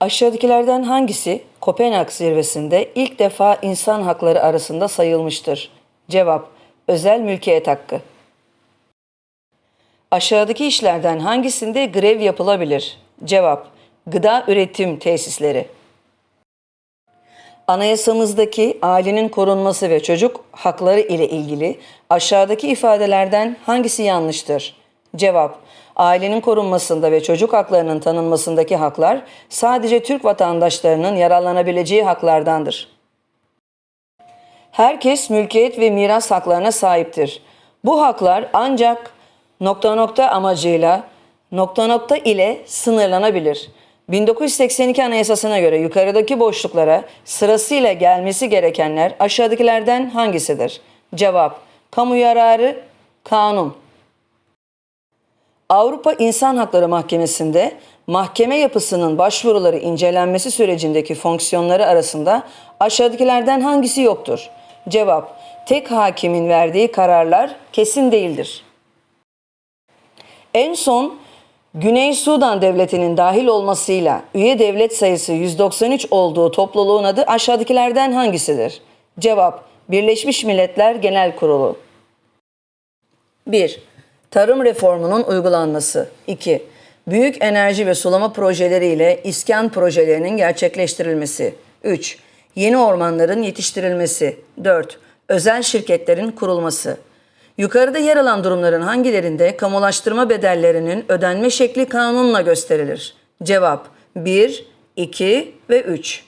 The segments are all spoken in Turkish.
Aşağıdakilerden hangisi Kopenhag zirvesinde ilk defa insan hakları arasında sayılmıştır? Cevap: Özel mülkiyet hakkı. Aşağıdaki işlerden hangisinde grev yapılabilir? Cevap: Gıda üretim tesisleri. Anayasamızdaki ailenin korunması ve çocuk hakları ile ilgili aşağıdaki ifadelerden hangisi yanlıştır? Cevap: Ailenin korunmasında ve çocuk haklarının tanınmasındaki haklar sadece Türk vatandaşlarının yararlanabileceği haklardandır. Herkes mülkiyet ve miras haklarına sahiptir. Bu haklar ancak nokta nokta amacıyla nokta nokta ile sınırlanabilir. 1982 Anayasası'na göre yukarıdaki boşluklara sırasıyla gelmesi gerekenler aşağıdakilerden hangisidir? Cevap: Kamu yararı, kanun. Avrupa İnsan Hakları Mahkemesi'nde mahkeme yapısının başvuruları incelenmesi sürecindeki fonksiyonları arasında aşağıdakilerden hangisi yoktur? Cevap: Tek hakimin verdiği kararlar kesin değildir. En son Güney Sudan Devleti'nin dahil olmasıyla üye devlet sayısı 193 olduğu topluluğun adı aşağıdakilerden hangisidir? Cevap: Birleşmiş Milletler Genel Kurulu. 1. Tarım reformunun uygulanması. 2. Büyük enerji ve sulama projeleri ile iskan projelerinin gerçekleştirilmesi. 3. Yeni ormanların yetiştirilmesi. 4. Özel şirketlerin kurulması. Yukarıda yer alan durumların hangilerinde kamulaştırma bedellerinin ödenme şekli kanunla gösterilir? Cevap 1, 2 ve 3.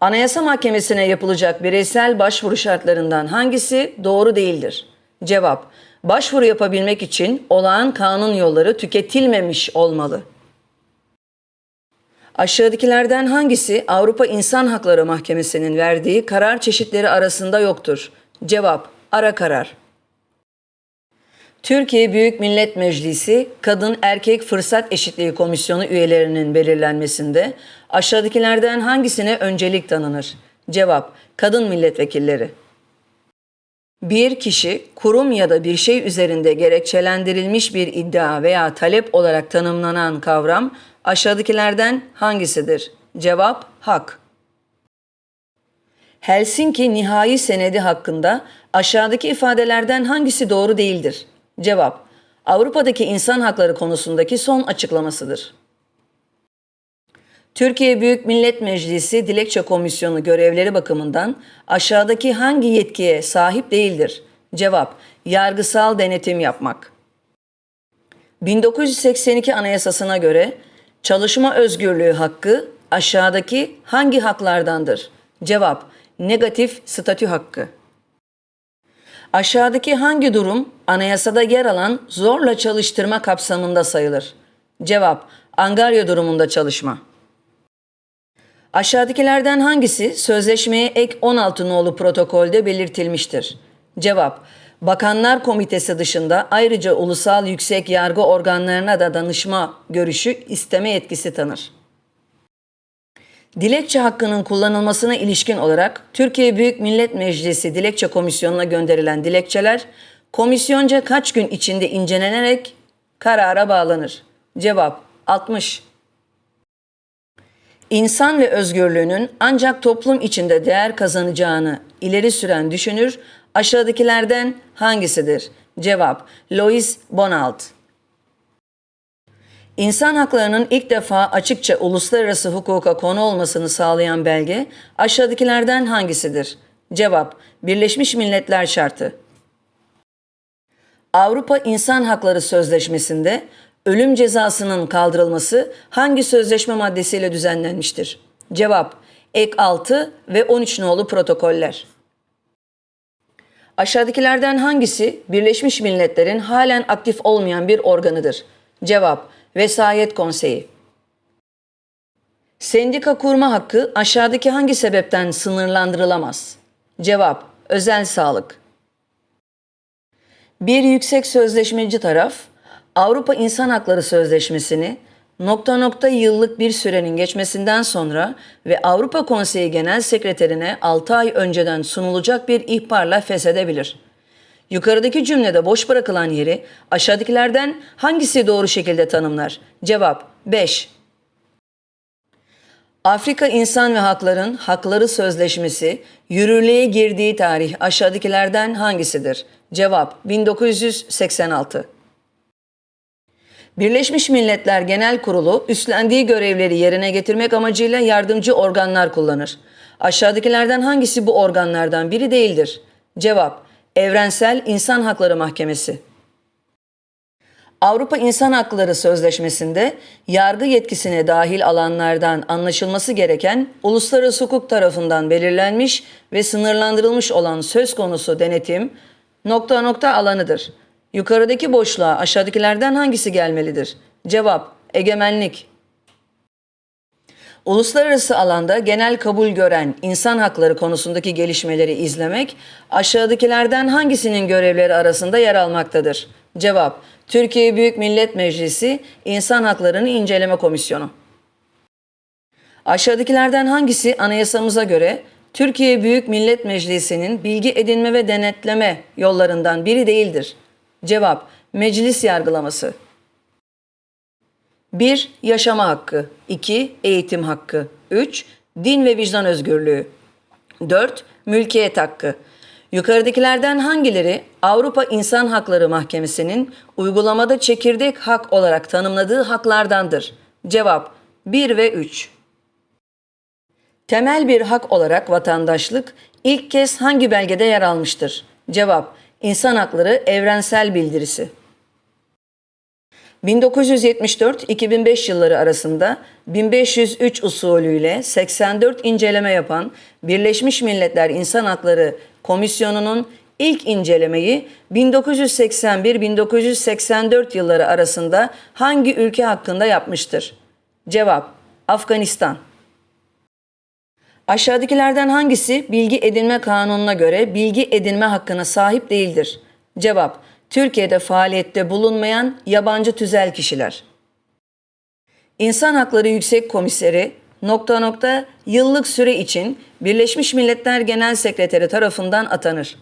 Anayasa Mahkemesi'ne yapılacak bireysel başvuru şartlarından hangisi doğru değildir? Cevap: Başvuru yapabilmek için olağan kanun yolları tüketilmemiş olmalı. Aşağıdakilerden hangisi Avrupa İnsan Hakları Mahkemesi'nin verdiği karar çeşitleri arasında yoktur? Cevap: Ara karar. Türkiye Büyük Millet Meclisi Kadın Erkek Fırsat Eşitliği Komisyonu üyelerinin belirlenmesinde aşağıdakilerden hangisine öncelik tanınır? Cevap: Kadın milletvekilleri. Bir kişi, kurum ya da bir şey üzerinde gerekçelendirilmiş bir iddia veya talep olarak tanımlanan kavram aşağıdakilerden hangisidir? Cevap: Hak. Helsinki Nihai Senedi hakkında aşağıdaki ifadelerden hangisi doğru değildir? Cevap: Avrupa'daki insan hakları konusundaki son açıklamasıdır. Türkiye Büyük Millet Meclisi Dilekçe Komisyonu görevleri bakımından aşağıdaki hangi yetkiye sahip değildir? Cevap: Yargısal denetim yapmak. 1982 Anayasasına göre çalışma özgürlüğü hakkı aşağıdaki hangi haklardandır? Cevap: Negatif statü hakkı. Aşağıdaki hangi durum anayasada yer alan zorla çalıştırma kapsamında sayılır? Cevap: Angarya durumunda çalışma. Aşağıdakilerden hangisi sözleşmeye ek 16 nolu protokolde belirtilmiştir? Cevap: Bakanlar Komitesi dışında ayrıca ulusal yüksek yargı organlarına da danışma görüşü isteme yetkisi tanır. Dilekçe hakkının kullanılmasına ilişkin olarak Türkiye Büyük Millet Meclisi Dilekçe Komisyonu'na gönderilen dilekçeler komisyonca kaç gün içinde incelenerek karara bağlanır? Cevap 60. İnsan ve özgürlüğünün ancak toplum içinde değer kazanacağını ileri süren düşünür aşağıdakilerden hangisidir? Cevap Louis Bonald. İnsan haklarının ilk defa açıkça uluslararası hukuka konu olmasını sağlayan belge aşağıdakilerden hangisidir? Cevap: Birleşmiş Milletler Şartı. Avrupa İnsan Hakları Sözleşmesi'nde ölüm cezasının kaldırılması hangi sözleşme maddesiyle düzenlenmiştir? Cevap: Ek 6 ve 13 nolu protokoller. Aşağıdakilerden hangisi Birleşmiş Milletler'in halen aktif olmayan bir organıdır? Cevap: Vesayet Konseyi. Sendika kurma hakkı aşağıdaki hangi sebepten sınırlandırılamaz? Cevap: Özel sağlık. Bir yüksek sözleşmeci taraf Avrupa İnsan Hakları Sözleşmesi'ni nokta nokta yıllık bir sürenin geçmesinden sonra ve Avrupa Konseyi Genel Sekreterine 6 ay önceden sunulacak bir ihbarla feshedebilir. Yukarıdaki cümlede boş bırakılan yeri aşağıdakilerden hangisi doğru şekilde tanımlar? Cevap 5. Afrika İnsan ve Hakların Hakları Sözleşmesi yürürlüğe girdiği tarih aşağıdakilerden hangisidir? Cevap 1986. Birleşmiş Milletler Genel Kurulu üstlendiği görevleri yerine getirmek amacıyla yardımcı organlar kullanır. Aşağıdakilerden hangisi bu organlardan biri değildir? Cevap: Evrensel İnsan Hakları Mahkemesi. Avrupa İnsan Hakları Sözleşmesi'nde yargı yetkisine dahil alanlardan anlaşılması gereken uluslararası hukuk tarafından belirlenmiş ve sınırlandırılmış olan söz konusu denetim nokta nokta alanıdır. Yukarıdaki boşluğa aşağıdakilerden hangisi gelmelidir? Cevap: Egemenlik. Uluslararası alanda genel kabul gören insan hakları konusundaki gelişmeleri izlemek aşağıdakilerden hangisinin görevleri arasında yer almaktadır? Cevap: Türkiye Büyük Millet Meclisi İnsan Haklarını İnceleme Komisyonu. Aşağıdakilerden hangisi anayasamıza göre Türkiye Büyük Millet Meclisi'nin bilgi edinme ve denetleme yollarından biri değildir? Cevap: Meclis yargılaması. 1. Yaşama hakkı 2. Eğitim hakkı 3. Din ve vicdan özgürlüğü 4. Mülkiyet hakkı Yukarıdakilerden hangileri Avrupa İnsan Hakları Mahkemesi'nin uygulamada çekirdek hak olarak tanımladığı haklardandır? Cevap 1 ve 3. Temel bir hak olarak vatandaşlık ilk kez hangi belgede yer almıştır? Cevap: İnsan Hakları Evrensel Bildirisi. 1974-2005 yılları arasında 1503 usulüyle 84 inceleme yapan Birleşmiş Milletler İnsan Hakları Komisyonu'nun ilk incelemeyi 1981-1984 yılları arasında hangi ülke hakkında yapmıştır? Cevap: Afganistan. Aşağıdakilerden hangisi bilgi edinme kanununa göre bilgi edinme hakkına sahip değildir? Cevap: Türkiye'de faaliyette bulunmayan yabancı tüzel kişiler. İnsan Hakları Yüksek Komiseri nokta nokta yıllık süre için Birleşmiş Milletler Genel Sekreteri tarafından atanır.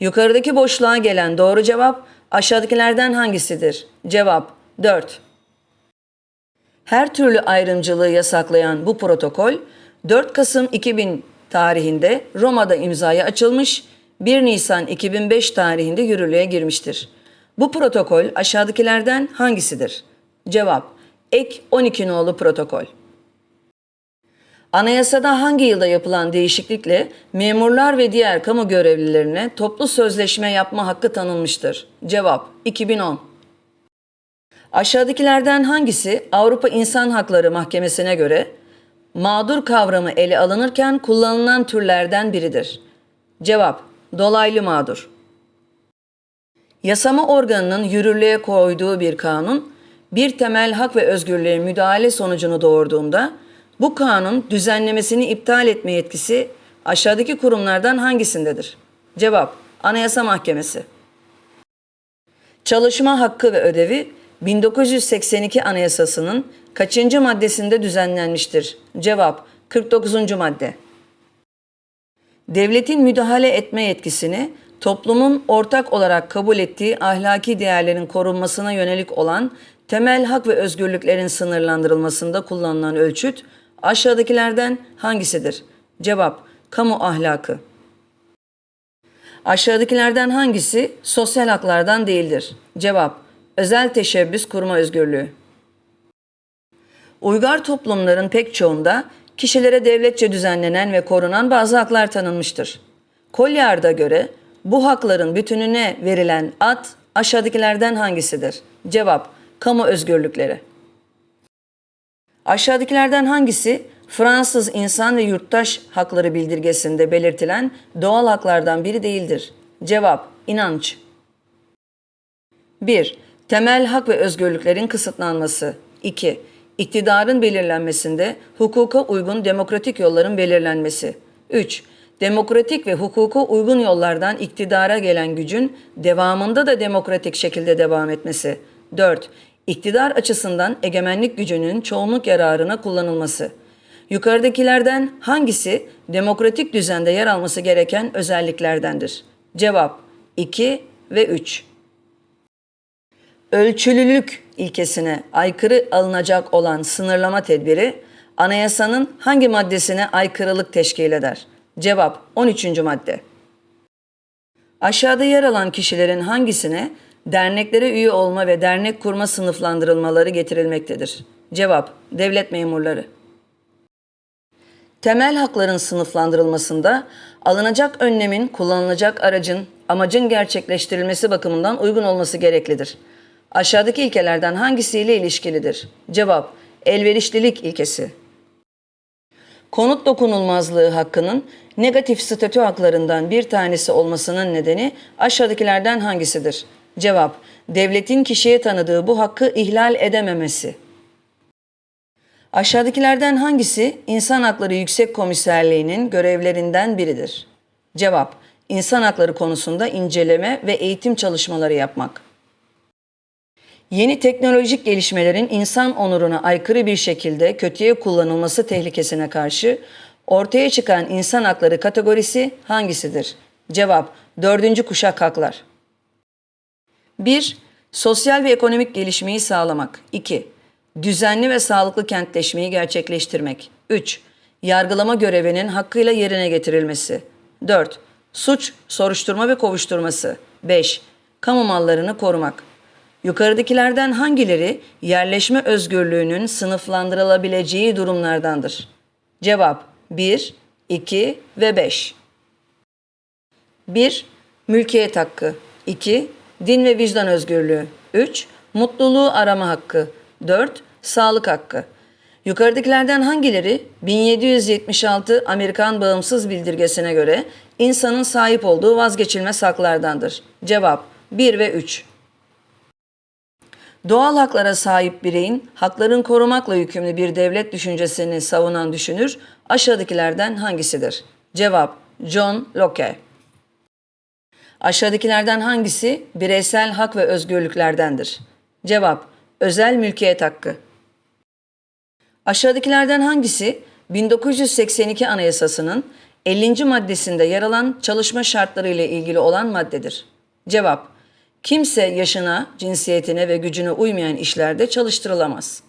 Yukarıdaki boşluğa gelen doğru cevap aşağıdakilerden hangisidir? Cevap 4. Her türlü ayrımcılığı yasaklayan bu protokol 4 Kasım 2000 tarihinde Roma'da imzaya açılmış, 1 Nisan 2005 tarihinde yürürlüğe girmiştir. Bu protokol aşağıdakilerden hangisidir? Cevap: Ek 12 nolu protokol. Anayasada hangi yılda yapılan değişiklikle memurlar ve diğer kamu görevlilerine toplu sözleşme yapma hakkı tanınmıştır? Cevap: 2010. Aşağıdakilerden hangisi Avrupa İnsan Hakları Mahkemesi'ne göre mağdur kavramı ele alınırken kullanılan türlerden biridir? Cevap: Dolaylı mağdur. Yasama organının yürürlüğe koyduğu bir kanun, bir temel hak ve özgürlüğe müdahale sonucunu doğurduğunda bu kanun düzenlemesini iptal etme yetkisi aşağıdaki kurumlardan hangisindedir? Cevap: Anayasa Mahkemesi. Çalışma hakkı ve ödevi 1982 Anayasası'nın kaçıncı maddesinde düzenlenmiştir? Cevap: 49. madde. Devletin müdahale etme yetkisini toplumun ortak olarak kabul ettiği ahlaki değerlerin korunmasına yönelik olan temel hak ve özgürlüklerin sınırlandırılmasında kullanılan ölçüt aşağıdakilerden hangisidir? Cevap: Kamu ahlakı. Aşağıdakilerden hangisi sosyal haklardan değildir? Cevap: Özel teşebbüs kurma özgürlüğü. Uygar toplumların pek çoğunda kişilere devletçe düzenlenen ve korunan bazı haklar tanınmıştır. Kolyard'a göre bu hakların bütününe verilen ad aşağıdakilerden hangisidir? Cevap: Kamu özgürlükleri. Aşağıdakilerden hangisi Fransız İnsan ve Yurttaş Hakları Bildirgesi'nde belirtilen doğal haklardan biri değildir? Cevap: İnanç. 1. Temel hak ve özgürlüklerin kısıtlanması. 2. İktidarın belirlenmesinde hukuka uygun demokratik yolların belirlenmesi. 3. Demokratik ve hukuka uygun yollardan iktidara gelen gücün devamında da demokratik şekilde devam etmesi. 4. İktidar açısından egemenlik gücünün çoğunluk yararına kullanılması. Yukarıdakilerden hangisi demokratik düzende yer alması gereken özelliklerdendir? Cevap 2 ve 3 ölçülülük ilkesine aykırı alınacak olan sınırlama tedbiri anayasanın hangi maddesine aykırılık teşkil eder? Cevap 13. madde. Aşağıda yer alan kişilerin hangisine derneklere üye olma ve dernek kurma sınıflandırılmaları getirilmektedir? Cevap: Devlet memurları. Temel hakların sınıflandırılmasında alınacak önlemin, kullanılacak aracın, amacın gerçekleştirilmesi bakımından uygun olması gereklidir. Aşağıdaki ilkelerden hangisiyle ilişkilidir? Cevap: Elverişlilik ilkesi. Konut dokunulmazlığı hakkının negatif statü haklarından bir tanesi olmasının nedeni aşağıdakilerden hangisidir? Cevap: Devletin kişiye tanıdığı bu hakkı ihlal edememesi. Aşağıdakilerden hangisi İnsan Hakları Yüksek Komiserliği'nin görevlerinden biridir? Cevap: İnsan hakları konusunda inceleme ve eğitim çalışmaları yapmak. Yeni teknolojik gelişmelerin insan onuruna aykırı bir şekilde kötüye kullanılması tehlikesine karşı ortaya çıkan insan hakları kategorisi hangisidir? Cevap: Dördüncü kuşak haklar. 1. Sosyal ve ekonomik gelişmeyi sağlamak. 2. Düzenli ve sağlıklı kentleşmeyi gerçekleştirmek. 3. Yargılama görevinin hakkıyla yerine getirilmesi. 4. Suç, soruşturma ve kovuşturması. 5. Kamu mallarını korumak. Yukarıdakilerden hangileri yerleşme özgürlüğünün sınıflandırılabileceği durumlardandır? Cevap 1, 2 ve 5. 1. Mülkiyet hakkı 2. Din ve vicdan özgürlüğü 3. Mutluluğu arama hakkı 4. Sağlık hakkı Yukarıdakilerden hangileri 1776 Amerikan Bağımsız Bildirgesi'ne göre insanın sahip olduğu vazgeçilmez haklardandır? Cevap 1 ve 3. Doğal haklara sahip bireyin hakların korumakla yükümlü bir devlet düşüncesini savunan düşünür aşağıdakilerden hangisidir? Cevap John Locke. Aşağıdakilerden hangisi bireysel hak ve özgürlüklerdendir? Cevap özel mülkiyet hakkı. Aşağıdakilerden hangisi 1982 Anayasası'nın 50. maddesinde yer alan çalışma şartları ile ilgili olan maddedir? Cevap Kimse yaşına, cinsiyetine ve gücüne uymayan işlerde çalıştırılamaz.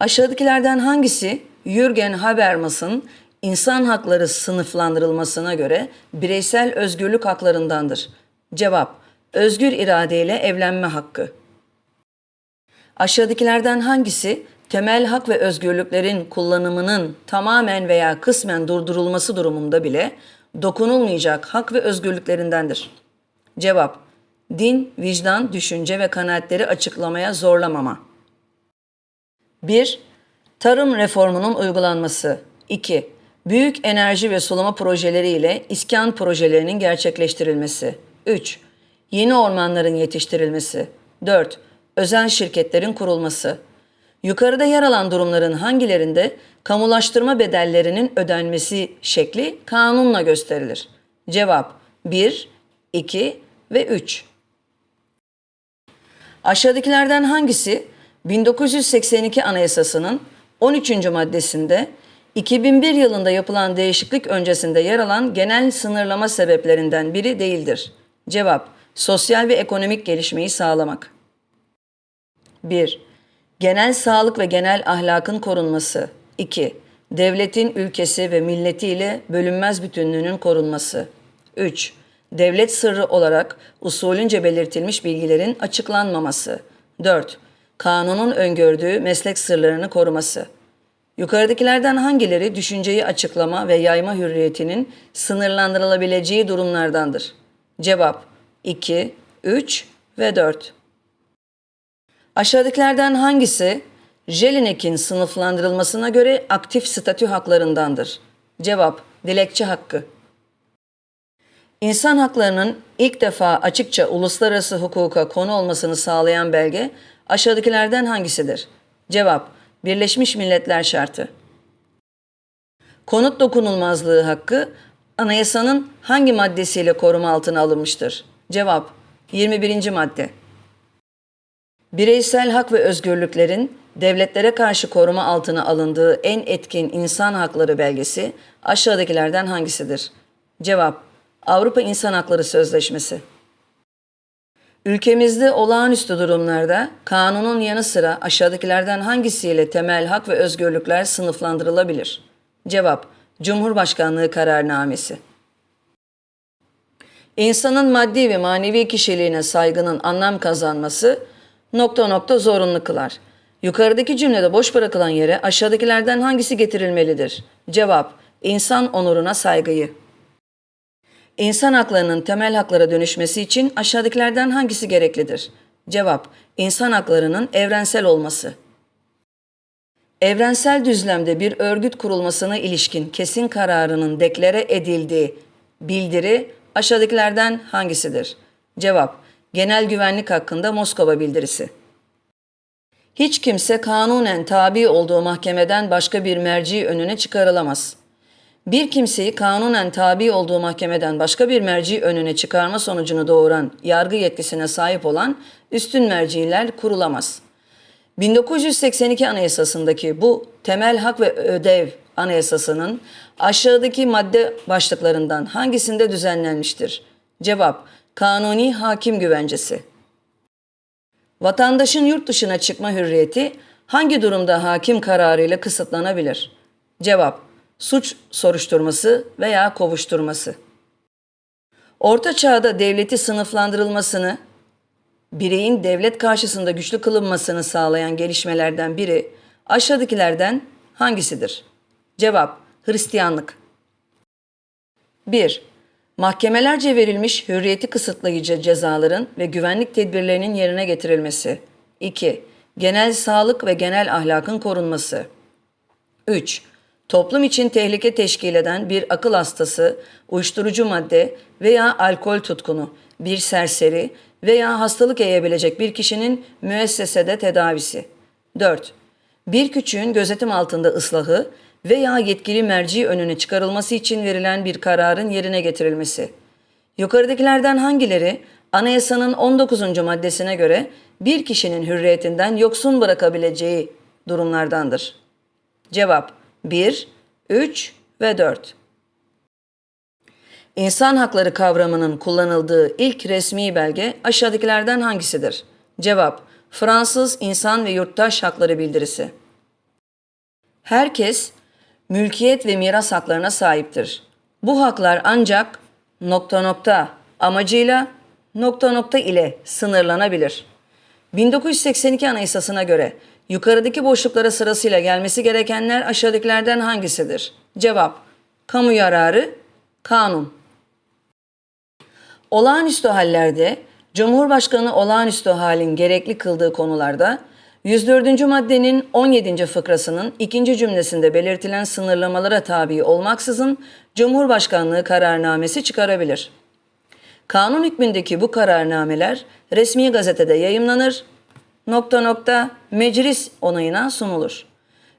Aşağıdakilerden hangisi Jürgen Habermas'ın insan hakları sınıflandırılmasına göre bireysel özgürlük haklarındandır? Cevap: Özgür iradeyle evlenme hakkı. Aşağıdakilerden hangisi temel hak ve özgürlüklerin kullanımının tamamen veya kısmen durdurulması durumunda bile dokunulmayacak hak ve özgürlüklerindendir? Cevap: Din, vicdan, düşünce ve kanaatleri açıklamaya zorlamama. 1. Tarım reformunun uygulanması. 2. Büyük enerji ve sulama projeleri ile iskan projelerinin gerçekleştirilmesi. 3. Yeni ormanların yetiştirilmesi. 4. Özel şirketlerin kurulması. Yukarıda yer alan durumların hangilerinde kamulaştırma bedellerinin ödenmesi şekli kanunla gösterilir? Cevap 1, 2 ve 3. Aşağıdakilerden hangisi 1982 Anayasası'nın 13. maddesinde 2001 yılında yapılan değişiklik öncesinde yer alan genel sınırlama sebeplerinden biri değildir? Cevap: Sosyal ve ekonomik gelişmeyi sağlamak. 1. Genel sağlık ve genel ahlakın korunması. 2. Devletin ülkesi ve milletiyle bölünmez bütünlüğünün korunması. 3 devlet sırrı olarak usulünce belirtilmiş bilgilerin açıklanmaması. 4. Kanunun öngördüğü meslek sırlarını koruması. Yukarıdakilerden hangileri düşünceyi açıklama ve yayma hürriyetinin sınırlandırılabileceği durumlardandır? Cevap 2, 3 ve 4. Aşağıdakilerden hangisi Jelinek'in sınıflandırılmasına göre aktif statü haklarındandır? Cevap dilekçe hakkı. İnsan haklarının ilk defa açıkça uluslararası hukuka konu olmasını sağlayan belge aşağıdakilerden hangisidir? Cevap: Birleşmiş Milletler Şartı. Konut dokunulmazlığı hakkı anayasanın hangi maddesiyle koruma altına alınmıştır? Cevap: 21. madde. Bireysel hak ve özgürlüklerin devletlere karşı koruma altına alındığı en etkin insan hakları belgesi aşağıdakilerden hangisidir? Cevap: Avrupa İnsan Hakları Sözleşmesi. Ülkemizde olağanüstü durumlarda kanunun yanı sıra aşağıdakilerden hangisiyle temel hak ve özgürlükler sınıflandırılabilir? Cevap: Cumhurbaşkanlığı kararnamesi. İnsanın maddi ve manevi kişiliğine saygının anlam kazanması nokta nokta zorunlu kılar. Yukarıdaki cümlede boş bırakılan yere aşağıdakilerden hangisi getirilmelidir? Cevap: İnsan onuruna saygıyı. İnsan haklarının temel haklara dönüşmesi için aşağıdakilerden hangisi gereklidir? Cevap: İnsan haklarının evrensel olması. Evrensel düzlemde bir örgüt kurulmasına ilişkin kesin kararının deklare edildiği bildiri aşağıdakilerden hangisidir? Cevap: Genel güvenlik hakkında Moskova bildirisi. Hiç kimse kanunen tabi olduğu mahkemeden başka bir merci önüne çıkarılamaz. Bir kimseyi kanunen tabi olduğu mahkemeden başka bir merci önüne çıkarma sonucunu doğuran yargı yetkisine sahip olan üstün merciler kurulamaz. 1982 Anayasası'ndaki bu temel hak ve ödev anayasasının aşağıdaki madde başlıklarından hangisinde düzenlenmiştir? Cevap: Kanuni hakim güvencesi. Vatandaşın yurt dışına çıkma hürriyeti hangi durumda hakim kararıyla kısıtlanabilir? Cevap: Suç soruşturması veya kovuşturması. Orta çağda devleti sınıflandırılmasını, bireyin devlet karşısında güçlü kılınmasını sağlayan gelişmelerden biri aşağıdakilerden hangisidir? Cevap: Hristiyanlık. 1. Mahkemelerce verilmiş hürriyeti kısıtlayıcı cezaların ve güvenlik tedbirlerinin yerine getirilmesi. 2. Genel sağlık ve genel ahlakın korunması. 3. Toplum için tehlike teşkil eden bir akıl hastası, uyuşturucu madde veya alkol tutkunu, bir serseri veya hastalık yayabilecek bir kişinin müessesede tedavisi. 4. Bir küçüğün gözetim altında ıslahı veya yetkili merci önüne çıkarılması için verilen bir kararın yerine getirilmesi. Yukarıdakilerden hangileri anayasanın 19. maddesine göre bir kişinin hürriyetinden yoksun bırakabileceği durumlardandır? Cevap 1, 3 ve 4. İnsan hakları kavramının kullanıldığı ilk resmi belge aşağıdakilerden hangisidir? Cevap: Fransız İnsan ve Yurttaş Hakları Bildirisi. Herkes mülkiyet ve miras haklarına sahiptir. Bu haklar ancak nokta nokta amacıyla nokta nokta ile sınırlanabilir. 1982 Anayasası'na göre yukarıdaki boşluklara sırasıyla gelmesi gerekenler aşağıdakilerden hangisidir? Cevap: Kamu yararı, kanun. Olağanüstü hallerde Cumhurbaşkanı olağanüstü halin gerekli kıldığı konularda 104. maddenin 17. fıkrasının ikinci cümlesinde belirtilen sınırlamalara tabi olmaksızın Cumhurbaşkanlığı kararnamesi çıkarabilir. Kanun hükmündeki bu kararnameler resmi gazetede yayımlanır, nokta nokta meclis onayına sunulur.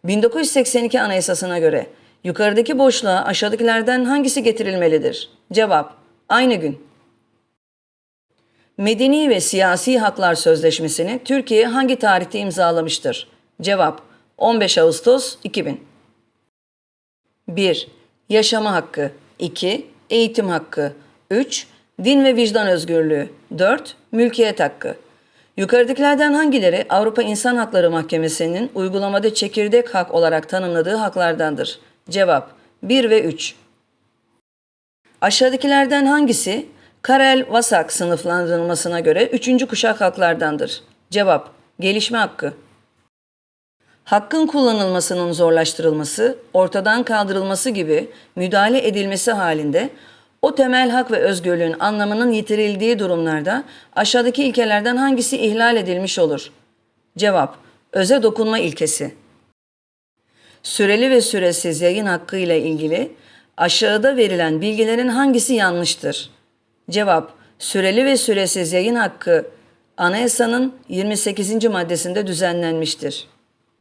1982 Anayasası'na göre yukarıdaki boşluğa aşağıdakilerden hangisi getirilmelidir? Cevap: Aynı gün. Medeni ve Siyasi Haklar Sözleşmesi'ni Türkiye hangi tarihte imzalamıştır? Cevap 15 Ağustos 2000 1. Yaşama hakkı 2. Eğitim hakkı 3. Din ve vicdan özgürlüğü 4. Mülkiyet hakkı Yukarıdakilerden hangileri Avrupa İnsan Hakları Mahkemesi'nin uygulamada çekirdek hak olarak tanımladığı haklardandır? Cevap 1 ve 3 Aşağıdakilerden hangisi Karel Vasak sınıflandırılmasına göre üçüncü kuşak haklardandır. Cevap: Gelişme hakkı. Hakkın kullanılmasının zorlaştırılması, ortadan kaldırılması gibi müdahale edilmesi halinde o temel hak ve özgürlüğün anlamının yitirildiği durumlarda aşağıdaki ilkelerden hangisi ihlal edilmiş olur? Cevap: Öze dokunma ilkesi. Süreli ve süresiz yayın hakkı ile ilgili aşağıda verilen bilgilerin hangisi yanlıştır? Cevap: Süreli ve süresiz yayın hakkı anayasanın 28. maddesinde düzenlenmiştir.